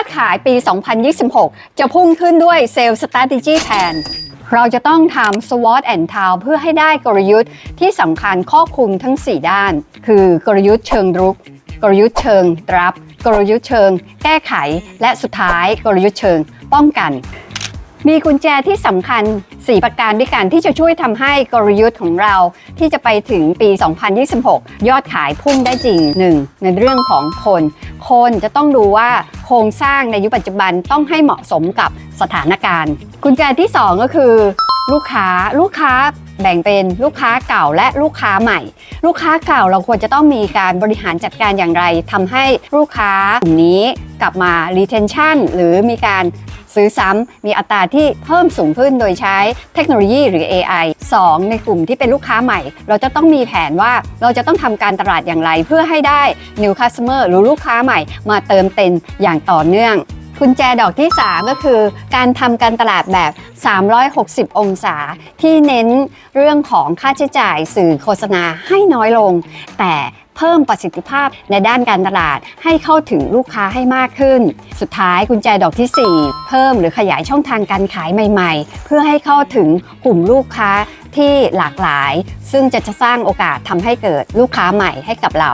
อดขายปี 2026 จะพุ่งขึ้นด้วย Sales Strategy Plan เราจะต้องทำ SWOT and t o w เพื่อให้ได้กลยุทธ์ที่สำคัญครอบคลุมทั้ง 4 ด้าน คือกลยุทธ์เชิงรุก กลยุทธ์เชิงรับ กลยุทธ์เชิง แก้ไข และสุดท้ายกลยุทธ์เชิง ป้องกัน มีกุญแจที่สำคัญ 4 ประการด้วยกันที่จะช่วยทำให้กลยุทธ์ของเราที่จะไปถึงปี 2026 ยอดขายพุ่งได้จริง 1. ในเรื่องของคน คนจะต้องดูว่าโครงสร้างในยุคปัจจุบันต้องให้เหมาะสมกับสถานการณ์ กุญแจที่ 2 ก็คือ ลูกค้าลูกค้า แบ่งเป็นลูกค้าเก่าและลูกค้าใหม่ ลูกค้าเก่าเราควรจะต้องมีการบริหารจัดการอย่างไรทำให้ลูกค้ากลุ่มนี้กลับมา retention หรือมีการซื้อซ้ำมีอัตราที่เพิ่มสูงขึ้นโดยใช้เทคโนโลยีหรือ AI 2. ในกลุ่มที่เป็นลูกค้าใหม่ เราจะต้องมีแผนว่าเราจะต้องทำการตลาดอย่างไร เพื่อให้ได้ new customer หรือลูกค้าใหม่มาเติมเต็มอย่างต่อเนื่อง กุญแจดอกที่ 3 ก็คือการทำการตลาดแบบ 360 องศา ที่เน้นเรื่องของค่าใช้จ่ายสื่อโฆษณาให้น้อยลง แต่เพิ่มประสิทธิภาพในด้านการตลาดให้เข้าถึงลูกค้าให้มากขึ้น สุดท้ายกุญแจดอกที่ 4 เพิ่มหรือขยายช่องทางการขายใหม่ ๆ เพื่อให้เข้าถึงกลุ่มลูกค้าที่หลากหลาย ซึ่งจะจะสร้างโอกาสทำให้เกิดลูกค้าใหม่ให้กับเรา